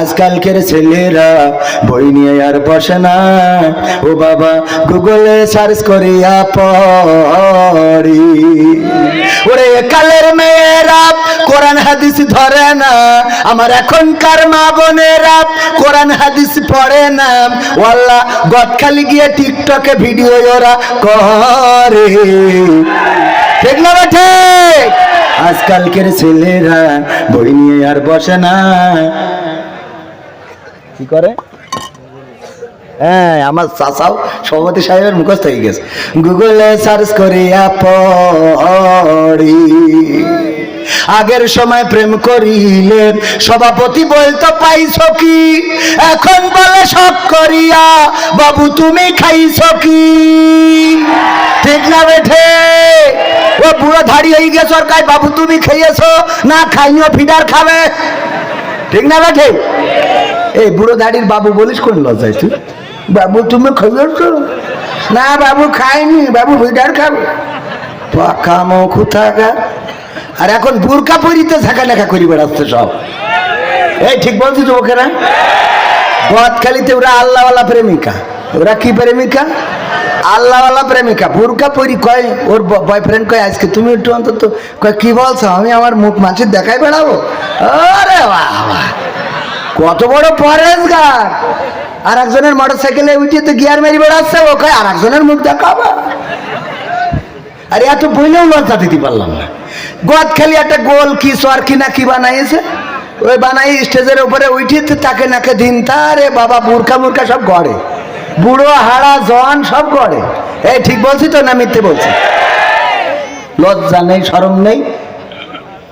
আজকালকের ছেলেরা বই নিয়ে আর বসে না। ও বাবা, গুগলে সার্চ করিয়া পড়ি। ওরে কালের মেয়েরা, কোরআন হাদিস ধরে না। আমার এখনকার মা বোনেরা কোরআন হাদিস পড়ে না। ওয়াল্লাহ, গদখালি গিয়ে টিকটকে ভিডিও ওরা করে। ঠিক না ঠিক? আজকালকের ছেলেরা বই নিয়ে আর বসে না। কি করে? হ্যাঁ আমার চাচাও সভাপতি সাহেবের মুখস্থ হয়ে গেছে। গুগলে সার্চ করিয়া পড়ি। আগের সময় প্রেম করিলে সভাপতি বলতো, পাইছ কি? এখন বলে সব করিয়া, বাবু তুমি খাইছ কি? ঠিক না বেঠে? ও বুড়ো ধাড়ি হয়ে গেছ আর কাই বাবু তুমি খেয়েছো, না খাইও, ফিডার খাবে। ঠিক না বেঠে? এই বুড়ো দাড়ির বাবু বলিস কোন লজ্জায় তুই? বাবু তুমি খেয়েছো না, বাবু খাইনি, বাবু ফিডার খাবে। পাকা মুখ থাকা। আর এখন বুরকা পরিতে থাকা লেখা করি বেড়াচ্ছে সব। এই, ঠিক বলছি যুবকেরা গদখালিতে ওরা আল্লাহওয়ালা প্রেমিকা। ওরা কি প্রেমিকা? আল্লাহওয়ালা প্রেমিকা। বুরকা পরি কয়, ওর বয়ফ্রেন্ড কয়, আজকে তুমি একটু অন্তত কয়, কি বলছো? আমি আমার মুখ মাছের দেখাই বেড়াবো? আরে বাবা! কত বড় পরেশগার আর একজনের মোটর সাইকেলে উঠে তো গিয়ার মেরি বেড়াচ্ছে ও কয় আর একজনের মুখ দেখাবো। আরে, এত বইলেও লজ্জা দিতে পারলাম না। গদ খালি একটা গোল কি সর কি না কি বানাইছে। ওই বানাই স্টেজের উপরে উঠে তাকে নাকে দিন তারে বাবা বুরকা মুরকা সব গড়ে। বুড়ো, হাড়া জন সব গড়ে। এই, ঠিক বলছি তো না মিথ্যে বলছি? লজ্জা নেই সরম নেই।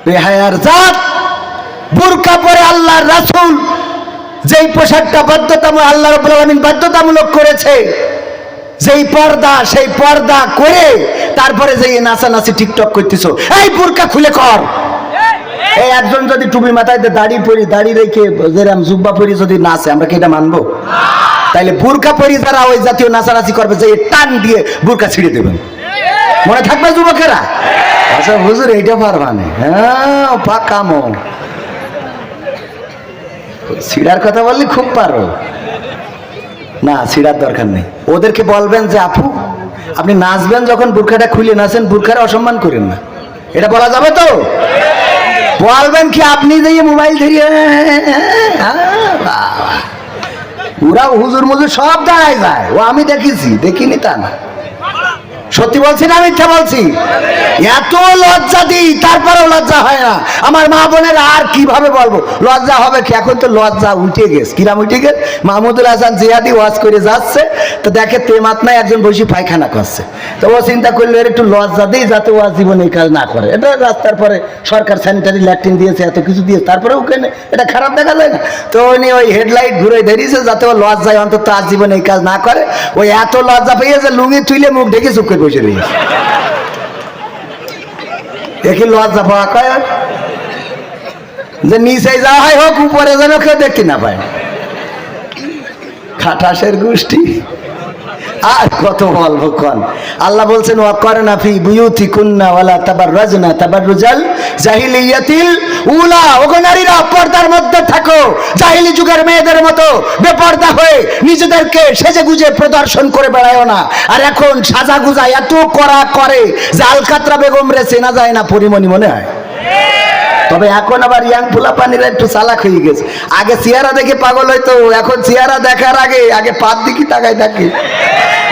বেহায়ার জাত। বুরকা পরে আল্লাহর রাসূল, যেই পোশাকটা বাধ্যতামূলক, আল্লাহ রাব্বুল আলামিন বাধ্যতামূলক করেছে, যেই পর্দা, সেই পর্দা করে তারপরে যে নাচানাচি টিকটক করতেছো, এই বুরকা খুলে কর। এই একজন যদি টুপি মাথায় দাড়ি পরি, দাড়ি রেখে যেরাম জুব্বা পরি যদি নাচে, আমরা কি এটা মানবো? তাইলে বুরকা পরি যারা ওই জাতীয় নাচানাচি করবে যে টান দিয়ে বুরকা ছিঁড়ে দেবেন। মনে থাকবে যুবকেরা? আচ্ছা হুজুর, এইটা পারবানে হ্যাঁ পাকামো। ছিড়ার কথা বললে খুব পারো না, সিড়ার দরকার নেই। ওদেরকে বলবেন যে, আপু, আপনি নাচবেন যখন বুরখাটা খুলে নাচেন, বুরখার অসম্মান করেন না। এটা বলা যাবে তো? বলবেন কি, আপনি যে মোবাইল ধরিয়ে ওরা হুজুর মুজুর সব দাঁড়ায় যায়। ও আমি দেখেছি, দেখিনি তা না। সত্যি বলছি না মিথ্যা বলছি? এত লজ্জা দিই, তারপরেও লজ্জা হয় না। আমার মা বোনের আর কীভাবে বলব? লজ্জা হবে কি? এখন তো লজ্জা উঠে গেছে। কিরাম উঠে গেছে? মাহমুদুল হাসান জিয়াদি ওয়াজ করে যাচ্ছে। তো দেখে নাই একজন বসে পায়খানা করছে। তো ও চিন্তা করল, এর একটু লজ্জা দিই যাতে ওয়াজ জীবনে এই কাজ না করে। এটা রাস্তার পরে সরকার স্যানিটারি ল্যাট্রিন দিয়েছে, এত কিছু দিয়েছে। তারপরে ওখানে এটা খারাপ দেখা যায় না। তো উনি ওই হেডলাইট ঘুরে ধরিয়েছে যাতে ও লজ্জায় অন্তত আর জীবনে এই কাজ না করে। ওই এত লজ্জা পেয়েছে, লুঙ্গি তুইলে মুখ ঢেকে চুপ করে নি দেখি লজ্জা পাওয়া কয় যে নিচে যা হয় হোক, উপরে যেন কেউ দেখতে না পায়। খাটাসের গোষ্ঠী। আর কত বলব কন? আল্লাহ বলছেন ফি কুন্না ওয়ালা জাহিলিয়াতিল উলা। ওগো নারীরা, পর্দার মধ্যে থাকো। জাহিলি যুগের মেয়েদের মতো বেপর্দা হয়ে নিজেদেরকে সেজে গুজে প্রদর্শন করে বেড়ায়ও না। আর এখন সাজা গুজা এত করা করে যে আলকাতরা বেগম রে চেনা যায় না, পরিমণি মনে হয়? তবে এখন আবার ইয়াং ফুলা পানিরা একটু চালাক হয়ে গেছে। আগে চেহারা দেখে পাগল হইতো, এখন চেহারা দেখার আগে আগে পাত দিকে তাকাই থাকে।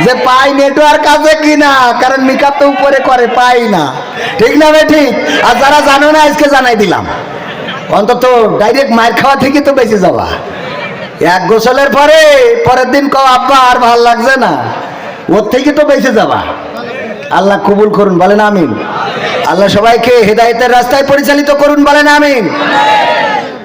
যে পাই নেটওয়ার্ক আছে কিনা, কারণ মেকআপ তো উপরে করে, পাই না। ঠিক না ভাই ঠিক? আর যারা জানো না, আজকে জানাই দিলাম। অন্তত ডাইরেক্ট মায়ের খাওয়া থেকে তো বেঁচে যাওয়া এক গোসলের পরে, পরের দিন কও, আব্বা, আর ভালো লাগছে না। ওর থেকে তো বেঁচে যাবা। আল্লাহ কবুল করুন, বলেন আমিন। আল্লাহ সবাইকে হেদায়তের রাস্তায় পরিচালিত করুন বলেন আমিন।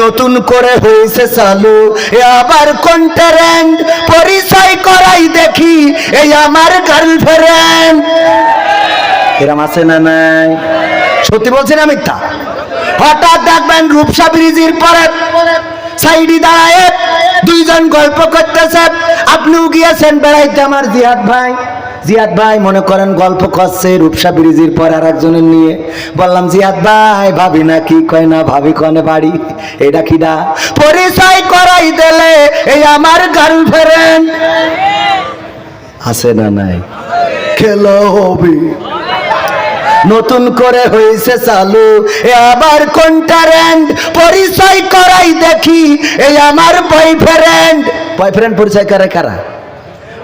নতুন করে হয়েছে চালু। এ আবার কোন ট্রেন্ড পরিচয় করাই দেখি, এই আমার গার্লফ্রেন্ড এরম আছে না নাই? সত্যি বলছি না মিথ্যা? হঠাৎ দেখবেন রূপসা ব্রিজির পরে সাইডি দাঁড়ায়, দুইজন গল্প করতেছে। আপনিও গিয়েছেন বেড়াইতে আমার জিয়াদ ভাই। জিয়াদ ভাই মনে করেন গল্প করছে রূপসা ব্রিজির পর আর একজনের নিয়ে। বললাম, জিয়াদ ভাই, ভাবি না কি কয়, না, ভাবি কনে বাড়ি। এটা কি না পরিচয় করাই দিলে এই আমার গার্লফ্রেন্ড আছে না নাই? খেলো হবি। নতুন করে হয়েছে চালু। এ আবার র্যান্ড পরিচয় করাই দেখি এই আমার বয়ফ্রেন্ড বয়ফ্রেন্ড পরিচয় করে কারা?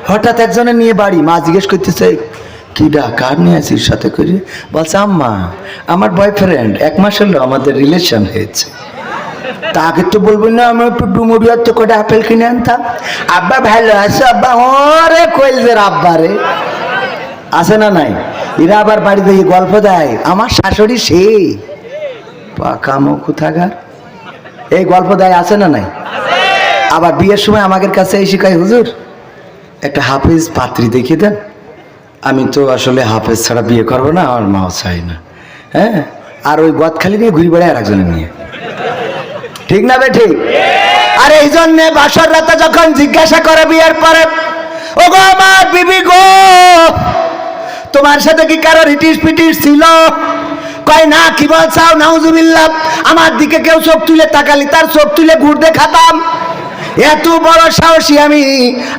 হঠাৎ একজনে নিয়ে বাড়ি। মা জিজ্ঞেস করতেছে কিডা কার নিয়ে আছিস সাথে করে? বলছে, আম্মা, আমার বয়ফ্রেন্ড এক মাস হলো আমাদের রিলেশন হয়েছে। তা আগে তো বলবেন না, আমি একটু ডুমুরিয়ার তো কটা আপেল কিনে আনতাম। আব্বা ভালো আছে, আব্বা, ওরে কইলদের আব্বা রে। আছে না নাই? এরা আবার বাড়িতে গিয়ে গল্প দেয়, আমার শাশুড়ি সে। পাকামো কোথাকার? এই গল্প দেয়, আছে না নাই? আবার বিয়ের সময় আমাদের কাছে এই শিখাই হুজুর একটা হাফেজ পাত্রী দেখিয়ে দেন। আমি তো আসলে হাফেজ ছাড়া বিয়ে করব না, আমার মাও চাই না। হ্যাঁ? আর ওই গদখালি নিয়ে ঘুরি বেড়ায় আর একজনের নিয়ে। ঠিক না বে, ঠিক? আর এই জন্যে বাসর রাতে যখন জিজ্ঞাসা করে বিয়ের পরে ও গো আমার বিবি গো, তোমার সাথে কি কারও রিটিস পিটিস ছিল? কয়, না, কি বল বলছাও নাউজুবিল্লাহ, আমার দিকে কেউ চোখ তুলে তাকালি, তার চোখ তুলে ঘুর দেখাতাম এত বড় সাহসী আমি।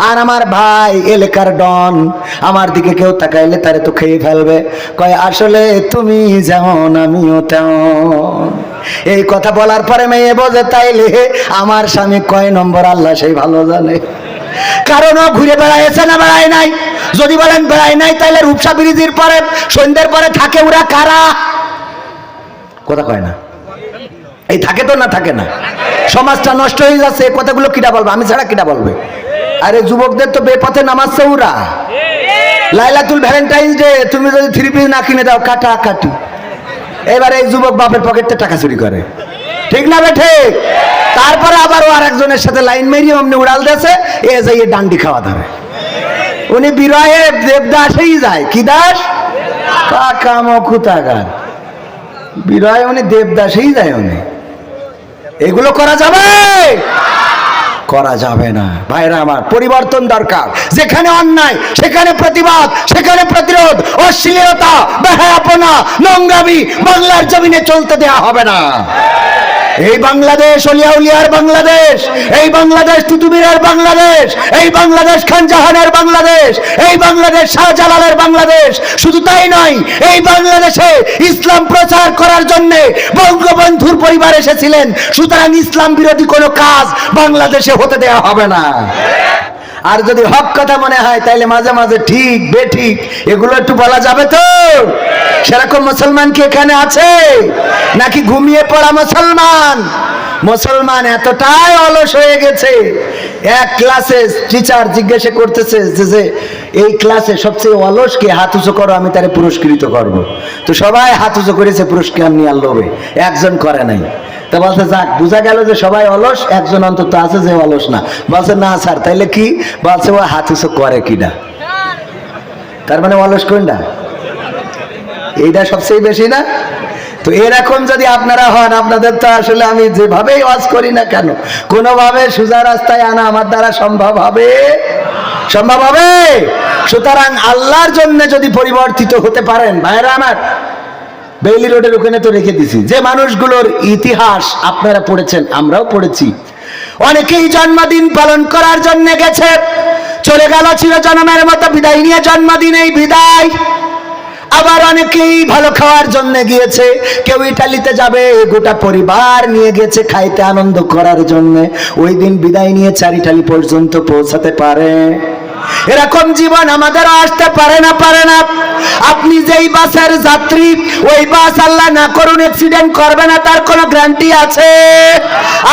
আর আমার ভাই এলাকার ডন, আমার দিকে কেউ তাকাইলে তারে তো খেয়ে ফেলবে। কয়, আসলে তুমি যেমন, আমিও তেমন। এই কথা বলার পরে মেয়ে বোঝে তাইলে আমার স্বামী কয় নম্বর? আল্লাহ সেই ভালো জানে। কারণ ও ঘুরে বেড়াইছে না, বেড়ায় নাই? যদি বলেন বেড়ায় নাই তাহলে রূপসা ব্রিজির পরে, সন্ধ্যের পরে থাকে ওরা কারা? কথা কয় না। এই থাকে তো না থাকে না? সমাজটা নষ্ট হয়ে যাচ্ছে, এই কথাগুলো কিটা বলবে? আমি ছাড়া কিটা বলবে? আরে যুবকদের তো বেপথে নামাচ্ছে ওরা লাইলাতুল ভ্যালেন্টাইন্স ডে, তুমি যদি থ্রি পিস না কিনে দাও, কাটা কাটি। এবার এই যুবক বাপের পকেটে টাকা চুরি করে। ঠিক না বে ঠিক? তারপরে আবার আর একজনের সাথে লাইন মেরিয়ে অমনি উড়াল দেছে এ যাইয়ে ডান্ডি খাওয়া ধরে। উনি বিরহে দেবদাসেই যায়। কি দাস? কাকাম কুতাগার। বিরহে উনি দেবদাসেই যায় উনি। এগুলো করা যাবে? করা যাবে না। ভাইরা আমার, পরিবর্তন দরকার। যেখানে অন্যায়, সেখানে প্রতিবাদ, সেখানে প্রতিরোধ, অশ্লীলতা, বেহায়াপনা, নোংরামি বাংলার জমিনে চলতে দেয়া হবে না। এই বাংলাদেশ অলিয়াউলিয়ার বাংলাদেশ, এই বাংলাদেশ তুতুবিরের বাংলাদেশ, এই বাংলাদেশ খান জাহানের বাংলাদেশ, এই বাংলাদেশ শাহজালালের বাংলাদেশ। শুধু তাই নয়, এই বাংলাদেশে ইসলাম প্রচার করার জন্য বঙ্গবন্ধুর পরিবার এসেছিলেন। সুতরাং ইসলাম বিরোধী কোনো কাজ বাংলাদেশে হতে দেয়া হবে না। আর যদি হক কথা মনে হয়, তাইলে মাঝে মাঝে ঠিক, বেঠিক, এগুলো একটু বলা যাবে তো? সেরকম মুসলমান কি এখানে আছে? নাকি ঘুমিয়ে পড়া মুসলমান? মুসলমান এতটাই অলস হয়ে গেছে। এক ক্লাসে টিচার জিজ্ঞাসা করতেছে যে এই ক্লাসে সবচেয়ে অলস কে হাত উঁচু করো, আমি তারে পুরস্কৃত করব। তো সবাই হাত উঁচু করেছে, পুরস্কার নিয়ে লোভে। একজন করে নাই। তা বলছে, যাক, বোঝা গেল যে সবাই অলস, একজন অন্তত আছে যে অলস না। বলছে, না, স্যার, তাইলে কি? বলছে, ও হাত উঁচু করে কিনা? তার মানে অলস কোনটা এইটা সবচেয়ে বেশি না? তো এরকম যদি আপনারা হন, আপনাদের তো আসলে আমি যেভাবেই ওয়াজ করি না কেন, কোনোভাবে সোজা রাস্তায় আনা আমার দ্বারা সম্ভব হবে? সম্ভব হবে? সুতরাং আল্লাহর জন্য যদি পরিবর্তিত হতে পারেন, ভাইরা আমার, বেইলি রোডের ওখানে তো রেখে দিছি। যে মানুষগুলোর ইতিহাস আপনারা পড়েছেন, আমরাও পড়েছি। অনেকেই জন্মদিন পালন করার জন্য গেছে। চলে গেল ছিল জন্মের মতো বিদায় নিয়ে জন্মদিন এই বিদায়। আবার অনেকেই ভালো খাওয়ার জন্য গিয়েছে। কেউ ইটালিতে যাবে, গোটা পরিবার নিয়ে গেছে খাইতে আনন্দ করার জন্য। ওই দিন বিদায় নিয়ে চার ইটালি পর্যন্ত পৌঁছাতে পারে। এরকম জীবন আমাদের আসতে পারে না পারে না। আপনি যেই বাসের যাত্রী, ওই বাস আল্লাহ না করুন অ্যাক্সিডেন্ট করবে না, তার কোনো গ্যারান্টি আছে?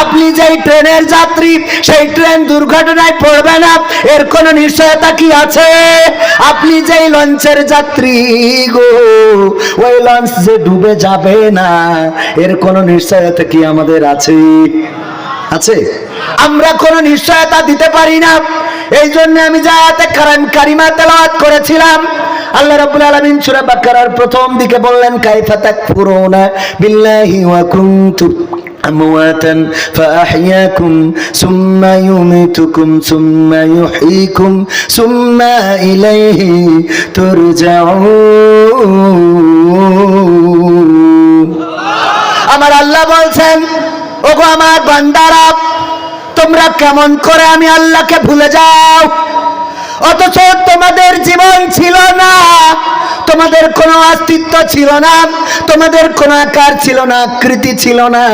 আপনি যেই ট্রেনের যাত্রী, সেই ট্রেন দুর্ঘটনায় পড়বে না, এর কোনো নিশ্চয়তা কি আছে? আপনি যেই লঞ্চের যাত্রী গো, ওই লঞ্চ যে ডুবে যাবে না, এর কোনো নিশ্চয়তা কি আমাদের আছে? আছে? আমরা কোনো নিশ্চয়তা দিতে পারি না। এই জন্য আমি জায়াতে কারণ কারিমা তেলাওয়াত করেছিলাম আল্লাহ রাব্বুল আলামিন সূরা বাকারার প্রথম দিকে বললেন কাইফা তাকফুরুনা বিল্লাহি ওয়া কুনতুম أمواتا فأحياكم ثم يميتكم ثم يحييكم ثم إليه ترجعون আমার আল্লাহ বলছেন ওগো আমার বান্দারা তোমরা কেমন করে আমি আল্লাহকে ভুলে যাও? অথচ তোমাদের জীবন ছিল না। তোমাদের কোনো অস্তিত্ব ছিল না। তোমাদের কোনো আকার ছিল না। আকৃতি ছিল না।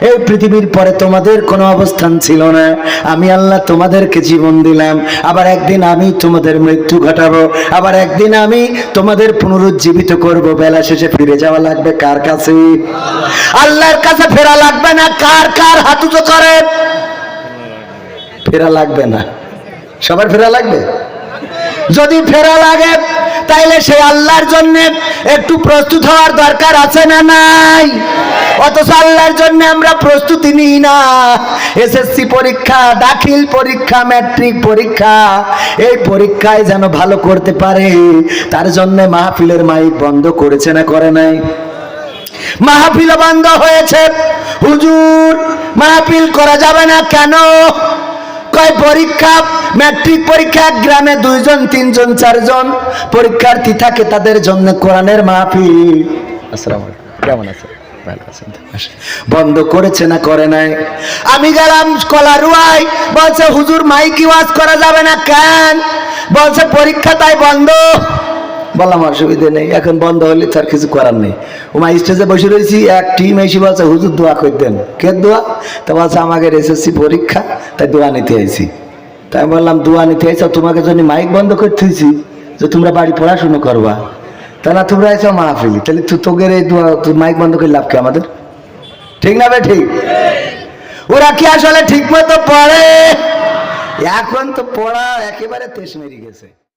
এই পৃথিবীর পরে তোমাদের কোনো অবস্থান ছিল না। আমি আল্লাহ তোমাদেরকে জীবন দিলাম। আবার একদিন আমি তোমাদের মৃত্যু ঘটাবো। আবার একদিন আমি তোমাদের পুনরুজ্জীবিত করব। বেলা শেষে ফিরে যাওয়া লাগবে কার কাছে? আল্লাহর কাছে ফেরা লাগবে না। কার কার হাতুতো করেন ফেরা লাগবে না। সবার ফেরা লাগবে? যদি ফেরা লাগে, তাইলে সেই আল্লাহর জন্য একটু প্রস্তুত হওয়ার দরকার আছে না নাই? অথচ আল্লাহর জন্য আমরা প্রস্তুতি নিই না। এসএসসি পরীক্ষা, দাখিল পরীক্ষা ম্যাট্রিক পরীক্ষা, এই পরীক্ষায় যেন ভালো করতে পারে, তার জন্য মাহফিলের মাইক বন্ধ করেছে না করে নাই? মাহফিল বন্ধ হয়েছে। হুজুর, মাহফিল করা যাবে না কেন? কয় পরীক্ষা? ম্যাট্রিক পরীক্ষা, গ্রামে দুইজন, তিনজন, চারজন। পরীক্ষার্থী থাকে তাদের জন্য কোরআনের আসসালামু কেমন আছে বন্ধ করেছে না করে নাই? আমি গেলাম কলারুয়াই বলছে, হুজুর মাইকি ওয়াজ করা যাবে না কেন? বলছে, পরীক্ষা তাই বন্ধ। বললাম, অসুবিধা নেই, এখন বন্ধ হলে তার কিছু করার নেই। ও মা স্টেজে বসে রয়েছি, এক টিম এসে বলছে, হুজুর, দোয়া করে দেন কে দোয়া? তো বলছে আমাকে এসএসসি পরীক্ষা, তাই দোয়া নিতে আইছি। তাই আমি বললাম, দোয়া নিতে আইছো তোমাকে জন্য মাইক বন্ধ করতে হয়েছি যে তোমরা বাড়ি পড়াশুনো করবা। তা না, তোমরা আইছো মাহফিলি, তাহলে তোদের এই দোয়া মাইক বন্ধ করে লাভ কি আমাদের? ঠিক না বে, ঠিক? ওরা কি আসলে ঠিক মতো পড়ে? এখন তো পড়া একেবারে তেস মেরে গেছে।